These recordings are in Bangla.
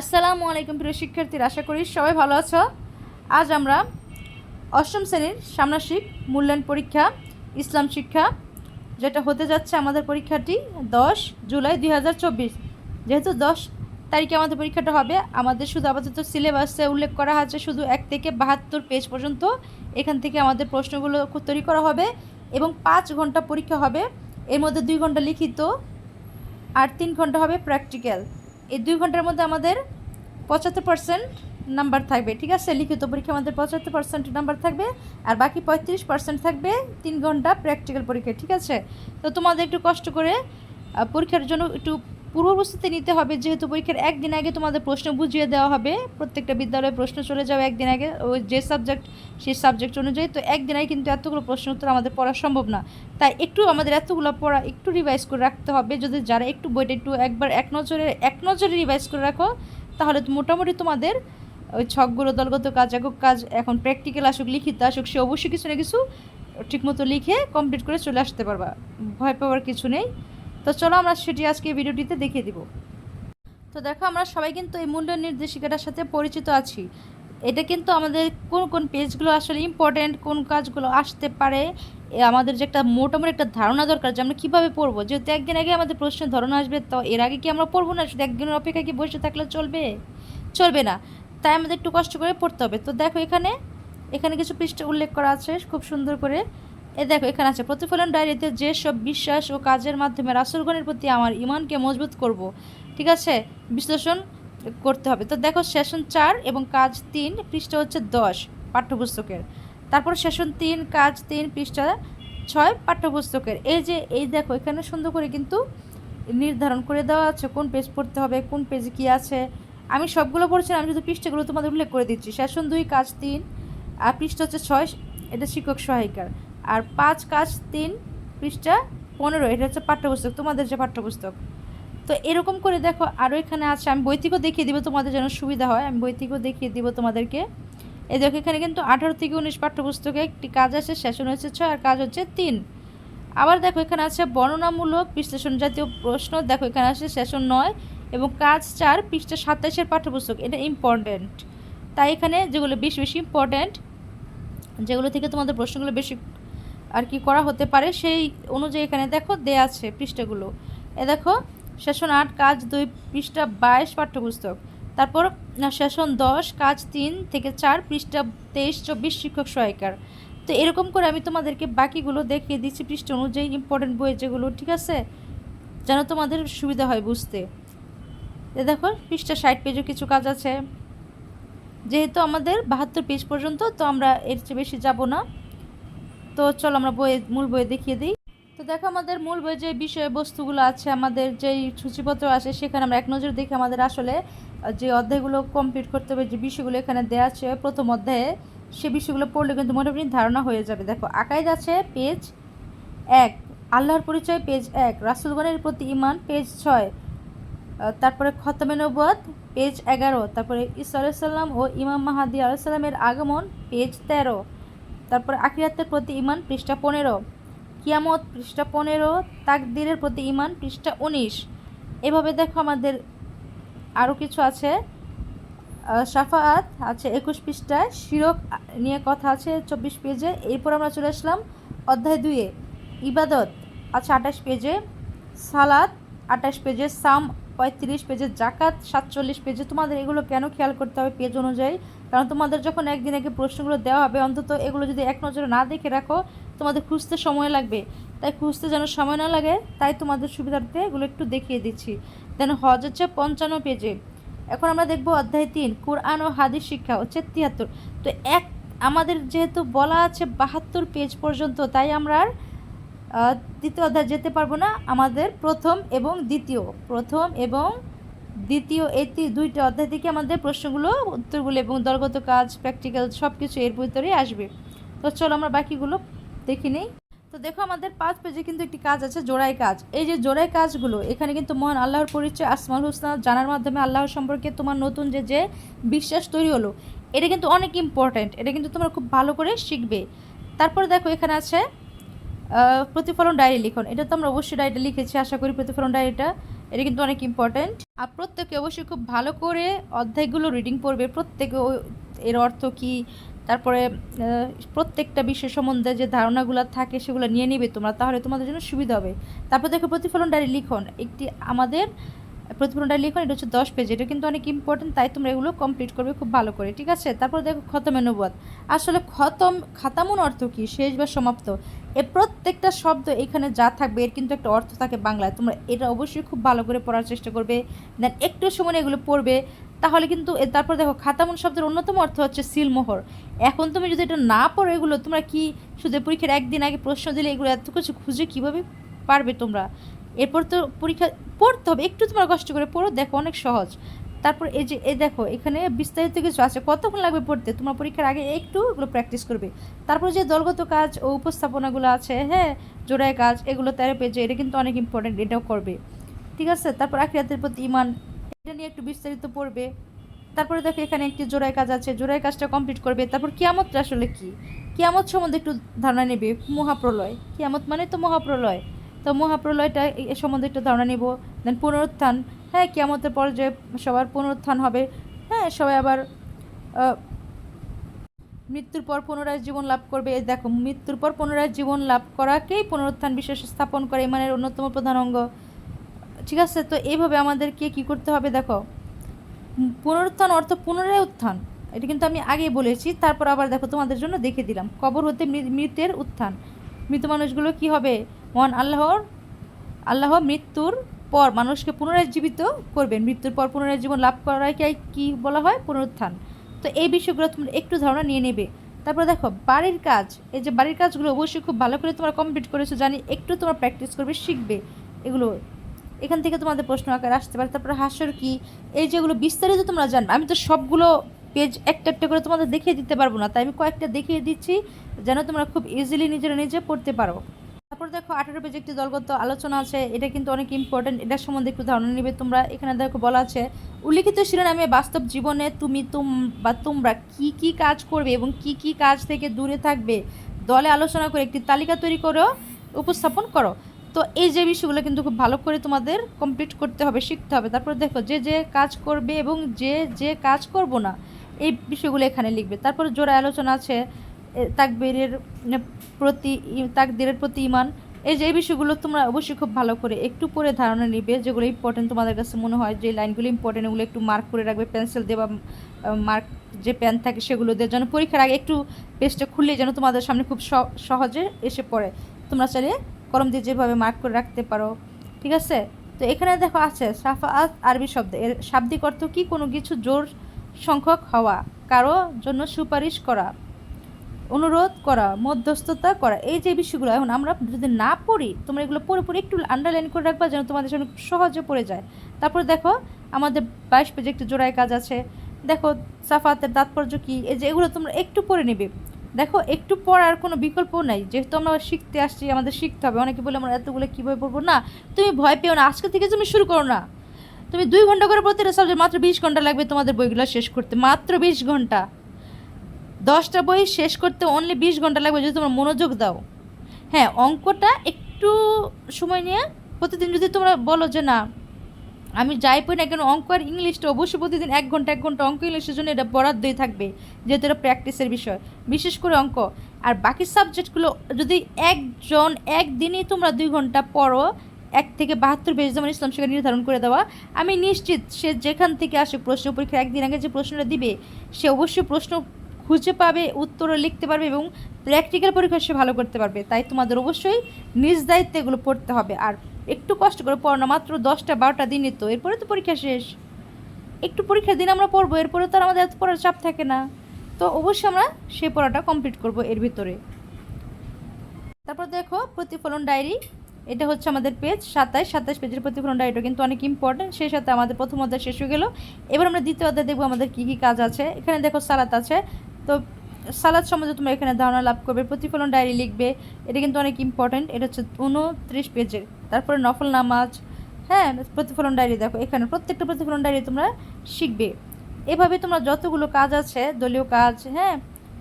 আসসালামু আলাইকুম প্রিয় শিক্ষার্থীরা, আশা করি সবাই ভালো আছো। আজ আমরা অষ্টম শ্রেণির ষান্মাসিক মূল্যায়ন পরীক্ষা, ইসলাম শিক্ষা, যেটা হতে যাচ্ছে আমাদের পরীক্ষাটি দশ জুলাই দুই হাজার চব্বিশ। যেহেতু দশ তারিখে আমাদের পরীক্ষাটা হবে, আমাদের শুধু আপাতত সিলেবাসে উল্লেখ করা আছে শুধু এক থেকে বাহাত্তর পেজ পর্যন্ত। এখান থেকে আমাদের প্রশ্নগুলো তৈরি করা হবে এবং পাঁচ ঘণ্টা পরীক্ষা হবে। এর মধ্যে দুই ঘণ্টা লিখিত আর তিন ঘণ্টা হবে প্র্যাকটিক্যাল এই দুই ঘণ্টার মধ্যে আমাদের পঁচাত্তর পার্সেন্ট নাম্বার থাকবে, ঠিক আছে? লিখিত পরীক্ষা আমাদের পঁচাত্তর পার্সেন্ট নাম্বার থাকবে, আর বাকি পঁয়ত্রিশ পার্সেন্ট থাকবে তিন ঘণ্টা প্র্যাকটিক্যাল পরীক্ষা, ঠিক আছে? তো তোমাদের একটু কষ্ট করে পরীক্ষার জন্য একটু পূর্ব প্রস্তুতি নিতে হবে, যেহেতু পরীক্ষার একদিন আগে তোমাদের প্রশ্ন বুঝিয়ে দেওয়া হবে। প্রত্যেকটা বিদ্যালয়ে প্রশ্ন চলে যাবে একদিন আগে, ওই যে সাবজেক্ট সেই সাবজেক্ট অনুযায়ী। তো একদিন আগে কিন্তু এতগুলো প্রশ্ন উত্তর আমাদের পড়া সম্ভব না। তাই একটু আমাদের এতগুলো পড়া একটু রিভাইজ করে রাখতে হবে। যদি যারা একটু বইটা একটু একবার এক নজরে এক নজরে রিভাইজ করে রাখো, তাহলে মোটামুটি তোমাদের ওই ছকগুলো, দলগত কাজ, একক কাজ, এখন প্র্যাকটিক্যাল আসুক, লিখিত আসুক, সে অবশ্যই কিছু না কিছু ঠিকমতো লিখে কমপ্লিট করে চলে আসতে পারবা। ভয় পাওয়ার কিছু নেই। তো চলো আমরা সেটি আজকে ভিডিওটিতে দেখিয়ে দিব। তো দেখো আমরা সবাই কিন্তু এই মূল্য নির্দেশিকাটার সাথে পরিচিত আছি। এটা কিন্তু আমাদের কোন কোন পেজগুলো আসলে ইম্পর্ট্যান্ট কোন কাজগুলো আসতে পারে আমাদের যে একটা মোটামুটি একটা ধারণা দরকার যে আমরা কীভাবে পড়ব। যেহেতু একদিন আগে আমাদের প্রশ্নের ধারণা আসবে, তো এর আগে কি আমরা পড়ব না? শুধু একদিনের অপেক্ষা কি বসে থাকলে চলবে? চলবে না। তাই আমাদের একটু কষ্ট করে পড়তে হবে। তো দেখো এখানে এখানে কিছু পৃষ্ঠা উল্লেখ করা আছে, খুব সুন্দর করে। এ দেখো, এখানে আছে, প্রতিফলন ডায়েরিতে যেসব বিশ্বাস ও কাজের মাধ্যমে রাসুলগণের প্রতি আমার ইমানকে মজবুত করব, ঠিক আছে? বিশ্লেষণ করতে হবে। তো দেখো, সেশন চার এবং কাজ তিন পৃষ্ঠা হচ্ছে দশ পাঠ্যপুস্তকের। তারপর সেশন তিন, কাজ তিন পৃষ্ঠা ছয় পাঠ্যপুস্তকের। এই যে, এই দেখো, এখানে সুন্দর করে কিন্তু নির্ধারণ করে দেওয়া আছে, কোন পেজ পড়তে হবে, কোন পেজে কী আছে। আমি সবগুলো পড়ছি আমি শুধু পৃষ্ঠাগুলো তোমাদের উল্লেখ করে দিচ্ছি। সেশন দুই, কাজ তিন, আর পৃষ্ঠা হচ্ছে ছয়, এটা শিক্ষক সহায়িকার। আর পাঁচ কাজ তিন পৃষ্ঠা পনেরো, এটা হচ্ছে পাঠ্যপুস্তক, তোমাদের যে পাঠ্যপুস্তক। তো এরকম করে দেখো আরও এখানে আছে, আমি বই থেকেও দেখিয়ে দিব তোমাদের যেন সুবিধা হয়, আমি বই থেকেও দেখিয়ে দিব তোমাদেরকে। এই দেখো, এখানে কিন্তু আঠারো থেকে উনিশ পাঠ্যপুস্তকে একটি কাজ আছে, সেশন হচ্ছে ছয়, আর কাজ হচ্ছে তিন। আবার দেখো, এখানে আছে বর্ণনামূলক বিশ্লেষণ জাতীয় প্রশ্ন, দেখো, এখানে আছে সেশন নয় এবং কাজ চার, পৃষ্ঠা সাতাশের পাঠ্যপুস্তক, এটা ইম্পর্ট্যান্ট তাই এখানে যেগুলো বেশি বেশি ইম্পর্ট্যান্ট যেগুলো থেকে তোমাদের প্রশ্নগুলো বেশি আর কি করা হতে পারে, সেই অনুযায়ী এখানে দেখো দেয়া আছে পৃষ্ঠাগুলো। এ দেখো, সেশন আট, কাজ দুই, পৃষ্ঠা বাইশ, পাঠ্যপুস্তক। তারপর সেশন দশ, কাজ তিন থেকে চার, পৃষ্ঠা তেইশ, চব্বিশ, শিক্ষক সহায়িকার। তো এরকম করে আমি তোমাদেরকে বাকিগুলো দেখিয়ে দিচ্ছি পৃষ্ঠা অনুযায়ী ইম্পর্টেন্ট বই যেগুলো, ঠিক আছে? যেন তোমাদের সুবিধা হয় বুঝতে। এ দেখো, পৃষ্ঠা ষাট পেজও কিছু কাজ আছে। যেহেতু আমাদের বাহাত্তর পেজ পর্যন্ত, তো আমরা এর চেয়ে বেশি যাব না। তো চলো আমরা বইয়ে, মূল বইয়ে দেখিয়ে দিই। তো দেখো আমাদের মূল বইয়ে যে বিষয়বস্তুগুলো আছে, আমাদের যেই সূচিপত্র আছে, সেখানে আমরা এক নজর দেখে আমাদের আসলে যে অধ্যায়গুলো কমপ্লিট করতে হবে, যে বিষয়গুলো এখানে দেওয়া আছে, প্রথম অধ্যায়ে, সে বিষয়গুলো পড়লে কিন্তু মোটামুটি ধারণা হয়ে যাবে। দেখো, আকাইদ আছে পেজ এক, আল্লাহর পরিচয় পেজ এক, রাসুলগণের প্রতি ইমান পেজ ছয় তারপরে খতমে নবুয়াত পেজ এগারো, তারপরে ইসা আলাইসাল্লাম ও ইমাম মাহাদি আলাইসাল্লামের আগমন পেজ তেরো তারপরে আখিরাতের প্রতি ইমান পৃষ্ঠা পনেরো। কিয়ামত পৃষ্ঠা পনেরো তাকদিরের প্রতি ইমান পৃষ্ঠা উনিশ। এভাবে দেখো আমাদের আরও কিছু আছে। আহ, সাফাআত আছে একুশ পৃষ্ঠায় শিরক নিয়ে কথা আছে চব্বিশ পেজে। এরপর আমরা চলে আসলাম অধ্যায় দুইয়ে। ইবাদত আছে আঠাশ পেজে সালাদ আঠাশ পেজে সাম পঁয়ত্রিশ পেজে জাকাত, সাতচল্লিশ পেজে তোমাদের এগুলো কেন খেয়াল করতে হবে পেজ অনুযায়ী? কারণ তোমাদের যখন একদিন আগে প্রশ্নগুলো দেওয়া হবে, অন্তত এগুলো যদি এক নজরে না দেখে রাখো, তোমাদের খুঁজতে সময় লাগবে। তাই খুঁজতে যেন সময় না লাগে, তাই তোমাদের সুবিধার্থে এগুলো একটু দেখিয়ে দিচ্ছি। দেন হজ হচ্ছে পঞ্চান্ন পেজে। এখন আমরা দেখব অধ্যায় তিন, কোরআন ও হাদিস শিক্ষা হচ্ছে তিয়াত্তর। তো এক, আমাদের যেহেতু বলা আছে বাহাত্তর পেজ পর্যন্ত, তাই আমরা আর দ্বিতীয় অধ্যায় যেতে পারব না, আমাদের প্রথম এবং দ্বিতীয়, প্রথম এবং দ্বিতীয় এই দুইটা অধ্যায় থেকে আমাদের প্রশ্নগুলো, উত্তরগুলো এবং দলগত কাজ প্র্যাকটিক্যাল সব কিছু এর ভিতরেই আসবে। তো চলো আমরা বাকিগুলো দেখি নিই। তো দেখো আমাদের পাঁচ পেজে কিন্তু একটি কাজ আছে, জোড়াই কাজ। এই যে জোড়াই কাজগুলো, এখানে কিন্তু মহান আল্লাহর পরিচয় আসমাল হুসনা, জানার মাধ্যমে আল্লাহর সম্পর্কে তোমার নতুন যে যে বিশ্বাস তৈরি হলো, এটা কিন্তু অনেক ইম্পর্ট্যান্ট এটা কিন্তু তোমরা খুব ভালো করে শিখবে। তারপরে দেখো এখানে আছে প্রতিফলন ডায়েরি লিখুন। এটা তো আমরা অবশ্যই ডায়েরিটা লিখেছি, আশা করি প্রতিফলন ডায়েরিটা। এটা কিন্তু অনেক ইম্পর্ট্যান্ট আর প্রত্যেকে অবশ্যই খুব ভালো করে অধ্যায়গুলো রিডিং পড়বে। প্রত্যেকে এর অর্থ কি? তারপরে প্রত্যেকটা বিষয় সম্বন্ধে যে ধারণাগুলো থাকে সেগুলো নিয়ে নিবে তোমরা, তাহলে তোমাদের জন্য সুবিধা হবে। তারপর দেখো প্রতিফলন ডায়েরি লিখন। একটি আমাদের প্রতিফলন ডায়েরি লিখন এটা হচ্ছে দশ পেজ এটা কিন্তু অনেক ইম্পর্টেন্ট তাই তোমরা এগুলো কমপ্লিট করবে খুব ভালো করে, ঠিক আছে? তারপর দেখো খতমে নবুয়াত আসলে খতম, খাতামুন অর্থ কি? শেষ বা সমাপ্ত? এ প্রত্যেকটা শব্দ এখানে যা থাকবে, এর কিন্তু একটা অর্থ থাকে বাংলায়। তোমরা এটা অবশ্যই খুব ভালো করে পড়ার চেষ্টা করবে। দেন একটু সময় এগুলো পড়বে। তাহলে কিন্তু তারপর দেখো খাতামুন শব্দের অন্যতম অর্থ হচ্ছে সিলমোহর এখন তুমি যদি এটা না পড়ো এগুলো, তোমরা কি শুধু পরীক্ষার একদিন আগে প্রশ্ন দিলে এগুলো এত কিছু খুঁজে কীভাবে পারবে তোমরা? এরপর তো পরীক্ষা, পড়তে হবে, একটু তোমার কষ্ট করে পড়ো, দেখো অনেক সহজ। তারপর এই যে, এই দেখো, এখানে বিস্তারিত কিছু আছে, কতক্ষণ লাগবে পড়তে? তোমার পরীক্ষার আগে একটু এগুলো প্র্যাকটিস করবে। তারপর যে দলগত কাজ ও উপস্থাপনাগুলো আছে হ্যাঁ জোড়ায় কাজ, এগুলো তেরো পেজে এটা কিন্তু অনেক ইম্পর্টেন্ট এটাও করবে। ঠিক আছে? তারপর আখিরাতের প্রতি ইমান, এটা নিয়ে একটু বিস্তারিত পড়বে। তারপরে দেখো, এখানে একটি জোড়ায় কাজ আছে, জোড়ায় কাজটা কমপ্লিট করবে। তারপর কিয়ামতটা আসলে কি? কিয়ামত সম্বন্ধে একটু ধারণা নেবে, মহাপ্রলয়। কিয়ামত মানে তো মহাপ্রলয়। তো মহাপ্রলয়টা এ- সম্বন্ধে একটু ধারণা নিব। দেন পুনরুত্থান হ্যাঁ কিয়ামতের পর যে সবার পুনরুত্থান হবে হ্যাঁ সবাই আবার মৃত্যুর পর পুনরায় জীবন লাভ করবে। দেখো, মৃত্যুর পর পুনরায় জীবন লাভ করাকেই পুনরুত্থান বিশ্বাস স্থাপন করে ইমানের অন্যতম প্রধান অঙ্গ। ঠিক আছে, তো এইভাবে আমাদেরকে কি করতে হবে দেখো? পুনরুত্থান অর্থ পুনরায় উত্থান। এটা কিন্তু আমি আগেই বলেছি, তারপর আবার দেখো তোমাদের জন্য দেখে দিলাম। কবর হতে মৃতের উত্থান। মৃত মানুষগুলো কি হবে? মহান আল্লাহর আল্লাহ মৃত্যুর পর মানুষকে পুনরায় জীবিত করবেন মৃত্যুর পর পুনরায় জীবন লাভ করাকে কি বলা হয়? পুনরুত্থান। তো এই বিষয়গুলো তোমরা একটু ধারণা নিয়ে নেবে। তারপর দেখো, বাড়ির কাজ। এই যে বাড়ির কাজগুলো অবশ্যই খুব ভালো করে তোমরা কমপ্লিট করেছ, জানি একটু তোমরা প্র্যাকটিস করবে, শিখবে এগুলো। এখান থেকে তোমাদের প্রশ্ন আকারে আসতে পারে। তারপরে হাস্যর কি? এই যেগুলো বিস্তারিত তোমরা জানবে। আমি তো সবগুলো পেজ একটা একটা করে তোমাদের দেখিয়ে দিতে পারব না। তাই আমি কয়েকটা দেখিয়ে দিচ্ছি, যেন তোমরা খুব ইজিলি নিজেরা নিজে পড়তে পারো। তারপর দেখো আঠারো পেজে একটি দলগত আলোচনা আছে, এটা কিন্তু অনেক ইম্পর্টেন্ট এটার সম্বন্ধে একটু ধারণা নিবে তোমরা। এখানে দেখো বলা আছে, উল্লিখিত শিরোনামে বাস্তব জীবনে তুমি তুম বা তোমরা কি কি কাজ করবে এবং কি কি কাজ থেকে দূরে থাকবে? দলে আলোচনা করে একটি তালিকা তৈরি করো, উপস্থাপন করো। তো এই যে বিষয়গুলো কিন্তু খুব ভালো করে তোমাদের কমপ্লিট করতে হবে, শিখতে হবে। তারপর দেখো, যে যে কাজ করবে এবং যে যে কাজ করব না, এই বিষয়গুলো এখানে লিখবে। তারপর জোড়া আলোচনা আছে তাকবীরের উম, প্রতি তাকদীরের প্রতি ইমান এই যে বিষয়গুলো তোমরা অবশ্যই খুব ভালো করে একটু পরে ধারণা নিবে যেগুলো ইম্পর্টেন্ট তোমাদের কাছে মনে হয় যে লাইনগুলো ইম্পর্টেন্ট ওগুলো একটু মার্ক করে রাখবে পেন্সিল দিয়ে বা মার্ক যে পেন থাকে সেগুলো দিয়ে যেন পরীক্ষার আগে একটু পেজটা খুললে যেন তোমাদের সামনে খুব সহ- সহজে এসে পড়ে। তোমরা চাইলে কলম দিয়ে যেভাবে মার্ক করে রাখতে পারো। ঠিক আছে? তো এখানে দেখো আছে সাফাত আরবি শব্দ। এর শাব্দিক অর্থ কি? কোনো কিছু জোর সংখ্যক হওয়া কারও জন্য সুপারিশ করা। অনুরোধ করা, মধ্যস্থতা করা, এই যে বিষয়গুলো, এখন আমরা যদি না পড়ি, তোমরা এগুলো পড়ে পড়ে একটু আন্ডারলাইন করে রাখবা যেন তোমাদের খুব সহজে পড়ে যায়। তারপর দেখো, আমাদের বাইশ পেজে একটু জোড়ায় কাজ আছে। দেখো, সাফাতের তাৎপর্য কী? এই যে এগুলো তোমরা একটু পড়ে নেবে। দেখো, একটু পড়ার কোনো বিকল্প নাই। যেহেতু আমরা শিখতে আসছি, আমাদের শিখতে হবে। অনেকে বলে, আমরা এতগুলো কীভাবে পড়ব? না, তুমি ভয় পেও না। আজকে থেকে তুমি শুরু করো না। তুমি দুই ঘণ্টা করে প্রতিটা সাবজেক্ট মাত্র বিশ ঘণ্টা লাগবে তোমাদের বইগুলো শেষ করতে। মাত্র বিশ ঘণ্টা। দশটা বই শেষ করতে অনলি বিশ ঘণ্টা লাগবে, যদি তোমরা মনোযোগ দাও। হ্যাঁ অঙ্কটা একটু সময় নিয়ে প্রতিদিন যদি তোমরা বলো যে না, আমি যাই পড়ি না কেন, অঙ্ক আর ইংলিশটা অবশ্যই প্রতিদিন এক ঘণ্টা এক ঘণ্টা অঙ্ক ইংলিশের জন্য এটা বরাদ্দই থাকবে, যেহেতু এটা প্র্যাকটিসের বিষয়। বিশেষ করে অঙ্ক। আর বাকি সাবজেক্টগুলো যদি একজন, একদিনই তোমরা দুই ঘণ্টা পড়ো, এক থেকে বাহাত্তর পেজ যেমন ইসলাম শিক্ষা নির্ধারণ করে দেওয়া, আমি নিশ্চিত সে যেখান থেকে আসে প্রশ্ন পরীক্ষার, একদিন আগে যে প্রশ্নটা দিবে, সে অবশ্যই প্রশ্ন খুঁজে পাবে, উত্তরও লিখতে পারবে এবং প্র্যাকটিক্যাল পরীক্ষা সে ভালো করতে পারবে। তাই তোমাদের অবশ্যই নিজ দায়িত্বে এগুলো পড়তে হবে। আর একটু কষ্ট করে পড়ো না, মাত্র দশটা, বারোটা দিনই তো, এরপরে তো পরীক্ষা শেষ। একটু পরীক্ষার দিন আমরা পড়ব, এরপরে তো আর আমাদের এত পড়ার চাপ থাকে না। তো অবশ্যই আমরা সেই পড়াটা কমপ্লিট করব এর ভিতরে। তারপর দেখো, প্রতিফলন ডায়েরি এটা হচ্ছে আমাদের পেজ সাতাশ। সাতাশ পেজের প্রতিফলন ডায়েরিটা কিন্তু অনেক ইম্পর্টেন্ট সেই সাথে আমাদের প্রথম অধ্যায় শেষ হয়ে গেল। এবার আমরা দ্বিতীয় অধ্যায় দেখব আমাদের কী কী কাজ আছে। এখানে দেখো সালাত আছে। তো সালাদ সম্বন্ধে তোমরা এখানে ধারণা লাভ করবে, প্রতিফলন ডায়েরি লিখবে, এটা কিন্তু অনেক ইম্পর্টেন্ট এটা হচ্ছে উনত্রিশ পেজের। তারপরে নফল নামাজ হ্যাঁ প্রতিফলন ডায়েরি দেখো, এখানে প্রত্যেকটা প্রতিফলন ডায়েরি তোমরা শিখবে। এভাবে তোমরা যতগুলো কাজ আছে, দলীয় কাজ হ্যাঁ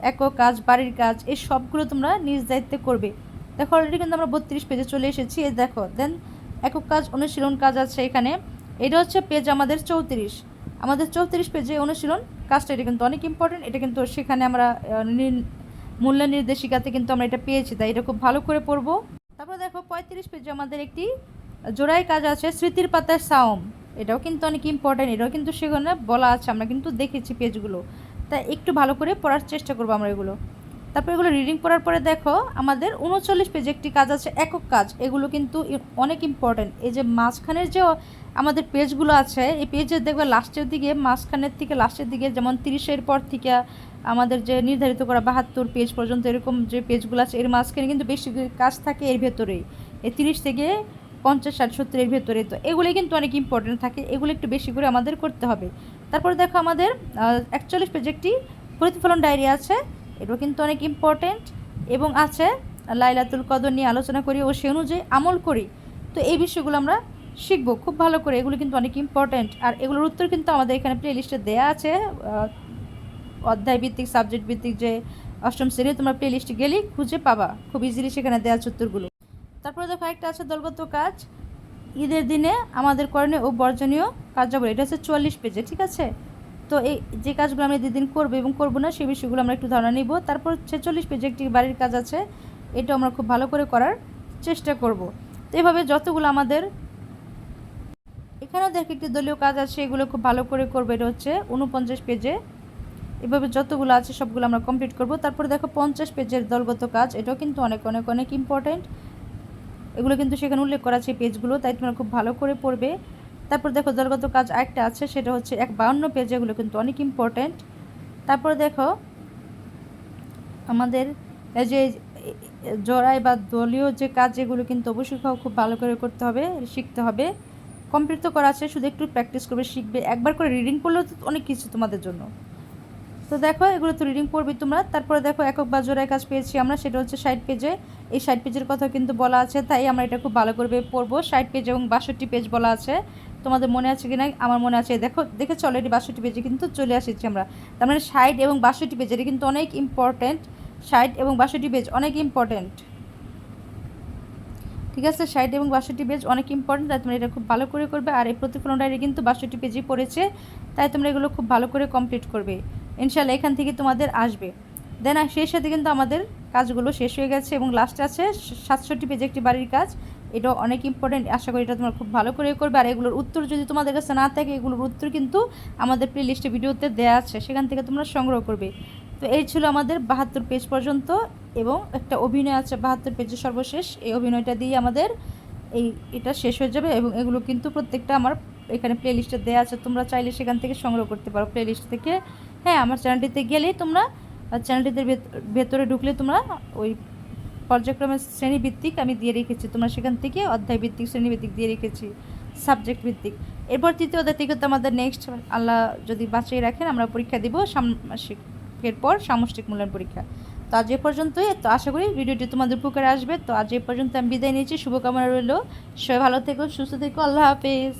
একক কাজ, বাড়ির কাজ, এই সবগুলো তোমরা নিজ দায়িত্বে করবে। দেখো অলরেডি কিন্তু আমরা বত্রিশ পেজে চলে এসেছি, এই দেখো দেন একক কাজ, অনুশীলন কাজ আছে এখানে, এটা হচ্ছে পেজ আমাদের চৌত্রিশ। আমাদের চৌত্রিশ পেজে অনুশীলন, কাজটা এটা কিন্তু অনেক ইম্পর্টেন্ট এটা কিন্তু সেখানে আমরা মূল্য নির্দেশিকাতে কিন্তু আমরা এটা পেয়েছি, তাই এটা খুব ভালো করে পড়ব। তারপর দেখো পঁয়ত্রিশ পেজে আমাদের একটি জোড়াই কাজ আছে, স্মৃতির পাতার সাওম এটাও কিন্তু অনেক ইম্পর্টেন্ট এটাও কিন্তু সেখানে বলা আছে, আমরা কিন্তু দেখেছি পেজগুলো তাই একটু ভালো করে পড়ার চেষ্টা করব আমরা এগুলো। তারপর এগুলো রিডিং পড়ার পরে দেখো, আমাদের উনচল্লিশ পেজে একটি কাজ আছে, একক কাজ। এগুলো কিন্তু অনেক ইম্পর্টেন্ট এই যে মাঝখানের যে আমাদের পেজগুলো আছে। এই পেজে দেখবে লাস্টের দিকে, মাঝখানের থেকে লাস্টের দিকে, যেমন তিরিশের পর থেকে আমাদের যে নির্ধারিত করা বাহাত্তর পেজ পর্যন্ত এরকম যে পেজগুলো আছে, এর মাঝখানে কিন্তু বেশি কাজ থাকে এর ভেতরেই এই তিরিশ থেকে পঞ্চাশ ষাট সত্তরের ভেতরে। তো এগুলি কিন্তু অনেক ইম্পর্টেন্ট থাকে, এগুলো একটু বেশি করে আমাদের করতে হবে। তারপরে দেখো আমাদের একচল্লিশ পেজ একটি প্রতিফলন ডায়েরি আছে, এটাও কিন্তু অনেক ইম্পর্টেন্ট এবং আছে লাইলাতুল কদর নিয়ে আলোচনা করি, ও সে অনুযায়ী আমল করি। তো এই বিষয়গুলো আমরা শিখব, খুব ভালো করে। এগুলো কিন্তু অনেক ইম্পর্টেন্ট আর এগুলোর উত্তর কিন্তু আমাদের এখানে প্লে লিস্টে দেওয়া আছে। অধ্যায় ভিত্তিক সাবজেক্ট ভিত্তিক যে অষ্টম শ্রেণি তোমরা প্লে লিস্টে গেলেই খুঁজে পাবা। খুব ইজিলি সেখানে দেওয়া আছে উত্তরগুলো। তারপরে দেখো একটা আছে দলগত কাজ। ঈদের দিনে আমাদের করণীয় ও বর্জনীয় কার্যাবলী। এটা হচ্ছে চুয়াল্লিশ পেজে ঠিক আছে? তো এই যে কাজগুলো আমরা দিন করব এবং করব না সেই বিষয়গুলো আমরা একটু ধারণা নিব। তারপর ছেচল্লিশ পেজে একটি বাড়ির কাজ আছে। এটা আমরা খুব ভালো করে করার চেষ্টা করব। তো এভাবে যতগুলো আমাদের এখানেও দেখো একটি দলীয় কাজ আছে, এগুলো খুব ভালো করে করবে, এটা হচ্ছে উনপঞ্চাশ পেজে। এভাবে যতগুলো আছে সবগুলো আমরা কমপ্লিট করব। তারপরে দেখো পঞ্চাশ পেজের দলগত কাজ, এটাও কিন্তু অনেক অনেক অনেক ইম্পর্টেন্ট এগুলো কিন্তু সেখানে উল্লেখ করা আছে পেজগুলো, তাই তোমরা খুব ভালো করে পড়বে। তারপর দেখো দলগত কাজ আরেকটা আছে, সেটা হচ্ছে এক বাউন্ন পেজ, এগুলো কিন্তু অনেক ইম্পর্টেন্ট তারপর দেখো আমাদের এই যে জড়াই বা দলীয় যে কাজ, এগুলো কিন্তু অবশ্যই খুব ভালো করে করতে হবে, শিখতে হবে। কমপ্লিট তো করা আছে, শুধু একটু প্র্যাকটিস করবে, শিখবে। একবার করে রিডিং করলেও তো অনেক কিছু তোমাদের জন্য। তো দেখো, এগুলো তো রিডিং পড়বে তোমরা। তারপরে দেখো, একক বা জোড়ায় কাজ পেয়েছি আমরা, সেটা হচ্ছে ষাট পেজে এই ষাট পেজের কথা কিন্তু বলা আছে, তাই আমরা এটা খুব ভালো করে পড়ব। ষাট পেজ এবং বাষট্টি পেজ বলা আছে। তোমাদের মনে আছে কি না আমার মনে আছে, দেখো, দেখেছ অলরেডি বাষট্টি পেজে কিন্তু চলে আসেছি আমরা। তার মানে ষাট এবং বাষট্টি পেজ এটা কিন্তু অনেক ইম্পর্ট্যান্ট ষাট এবং বাষট্টি পেজ অনেক ইম্পর্ট্যান্ট ঠিক আছে? ষাট এবং বাষট্টি পেজ অনেক ইম্পর্টেন্ট তাই তোমরা এটা খুব ভালো করে করবে। আর এই প্রতিফলন ডায়েরি কিন্তু বাষট্টি পেজই পড়েছে, তাই তোমরা এগুলো খুব ভালো করে কমপ্লিট করবে। ইনশাল্লাহ এখান থেকে তোমাদের আসবে। দেন সেই সাথে কিন্তু আমাদের কাজগুলো শেষ হয়ে গেছে এবং লাস্টে আছে সাতষট্টি পেজে একটি বাড়ির কাজ। এটাও অনেক ইম্পর্টেন্ট আশা করি এটা তোমরা খুব ভালো করে করবে। আর এগুলোর উত্তর যদি তোমাদের কাছে না থাকে, এগুলোর উত্তর কিন্তু আমাদের প্লে লিস্টে ভিডিওতে দেওয়া আছে, সেখান থেকে তোমরা সংগ্রহ করবে। তো এই ছিল আমাদের বাহাত্তর পেজ পর্যন্ত। এবং একটা অভিনয় আছে বাহাত্তর পেজের সর্বশেষ। এই অভিনয়টা দিয়ে আমাদের এই এটা শেষ হয়ে যাবে এবং এগুলো কিন্তু প্রত্যেকটা আমার এখানে প্লে লিস্টে দেওয়া আছে। তোমরা চাইলে সেখান থেকে সংগ্রহ করতে পারো প্লে লিস্ট থেকে। হ্যাঁ আমার চ্যানেলটিতে গেলেই তোমরা চ্যানেলটিতে ভেতরে ঢুকলে তোমরা ওই পর্যায়ক্রমে শ্রেণীভিত্তিক আমি দিয়ে রেখেছি। তোমরা সেখান থেকে অধ্যায় ভিত্তিক শ্রেণীভিত্তিক দিয়ে রেখেছি সাবজেক্ট ভিত্তিক এরপর তৃতীয় অধ্যায় থেকে তো আমাদের নেক্সট আল্লাহ যদি বাঁচিয়ে রাখেন, আমরা পরীক্ষা দিব সামসিকের পর সামষ্টিক মূল্যায়ন পরীক্ষা। তো আজ এ পর্যন্তই। তো আশা করি ভিডিওটি তোমাদের উপকারে আসবে। তো আজ এ পর্যন্ত আমি বিদায় নিয়েছি শুভকামনা রইল। সবাই ভালো থেকো, সুস্থ থেকো। আল্লাহ হাফেজ।